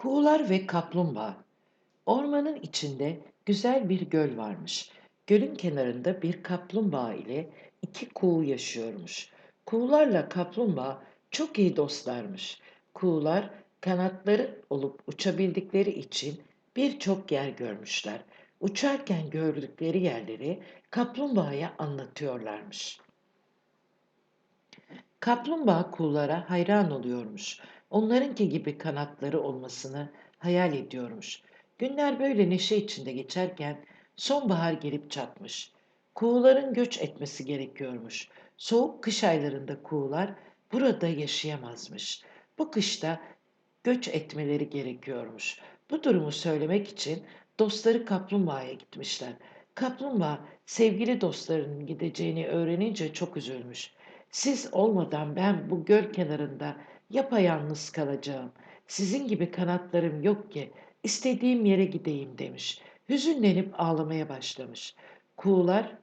Kuğular ve kaplumbağa. Ormanın içinde güzel bir göl varmış. Gölün kenarında bir kaplumbağa ile iki kuğu yaşıyormuş. Kuğularla kaplumbağa çok iyi dostlarmış. Kuğular kanatları olup uçabildikleri için birçok yer görmüşler. Uçarken gördükleri yerleri kaplumbağaya anlatıyorlarmış. Kaplumbağa kuğulara hayran oluyormuş. Onlarınki gibi kanatları olmasını hayal ediyormuş. Günler böyle neşe içinde geçerken sonbahar gelip çatmış. Kuğuların göç etmesi gerekiyormuş. Soğuk kış aylarında kuğular burada yaşayamazmış. Bu kışta göç etmeleri gerekiyormuş. Bu durumu söylemek için dostları kaplumbağaya gitmişler. Kaplumbağa sevgili dostlarının gideceğini öğrenince çok üzülmüş. Siz olmadan ben bu göl kenarında yapayalnız kalacağım. Sizin gibi kanatlarım yok ki istediğim yere gideyim demiş. Hüzünlenip ağlamaya başlamış. Kuğular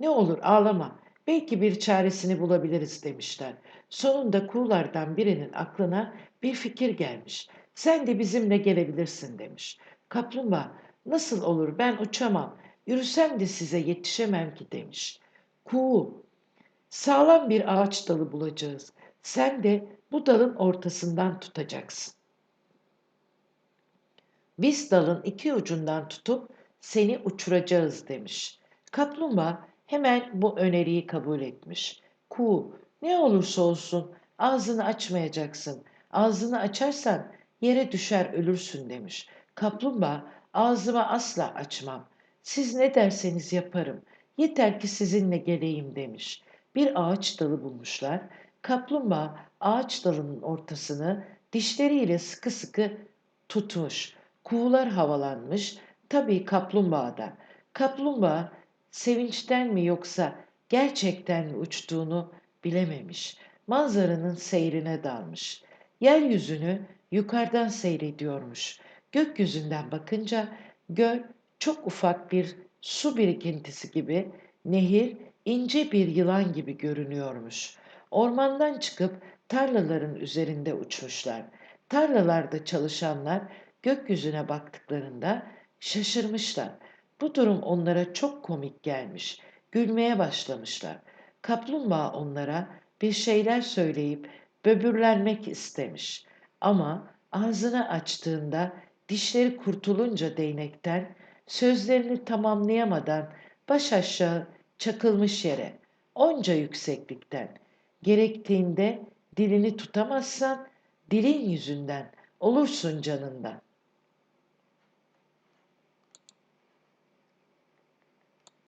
ne olur ağlama belki bir çaresini bulabiliriz demişler. Sonunda kuğulardan birinin aklına bir fikir gelmiş. Sen de bizimle gelebilirsin demiş. Kaplumbağa nasıl olur ben uçamam yürüsem de size yetişemem ki demiş. Kuğu Sağlam bir ağaç dalı bulacağız. Sen de bu dalın ortasından tutacaksın. Biz dalın iki ucundan tutup seni uçuracağız demiş. Kaplumbağa hemen bu öneriyi kabul etmiş. Kuğu, ne olursa olsun ağzını açmayacaksın. Ağzını açarsan yere düşer ölürsün demiş. Kaplumbağa, ağzımı asla açmam. Siz ne derseniz yaparım. Yeter ki sizinle geleyim demiş bir ağaç dalı bulmuşlar. Kaplumbağa ağaç dalının ortasını dişleriyle sıkı sıkı tutmuş. Kuğular havalanmış. Tabii kaplumbağa da. Kaplumbağa sevinçten mi yoksa gerçekten mi uçtuğunu bilememiş. Manzaranın seyrine dalmış. Yeryüzünü yukarıdan seyrediyormuş. Gökyüzünden bakınca göl çok ufak bir su birikintisi gibi nehir ince bir yılan gibi görünüyormuş. Ormandan çıkıp tarlaların üzerinde uçmuşlar. Tarlalarda çalışanlar gökyüzüne baktıklarında şaşırmışlar. Bu durum onlara çok komik gelmiş. Gülmeye başlamışlar. Kaplumbağa onlara bir şeyler söyleyip böbürlenmek istemiş. Ama ağzını açtığında dişleri kurtulunca değnekten sözlerini tamamlayamadan baş aşağı çakılmış yere, onca yükseklikten. Gerektiğinde dilini tutamazsan dilin yüzünden olursun canından.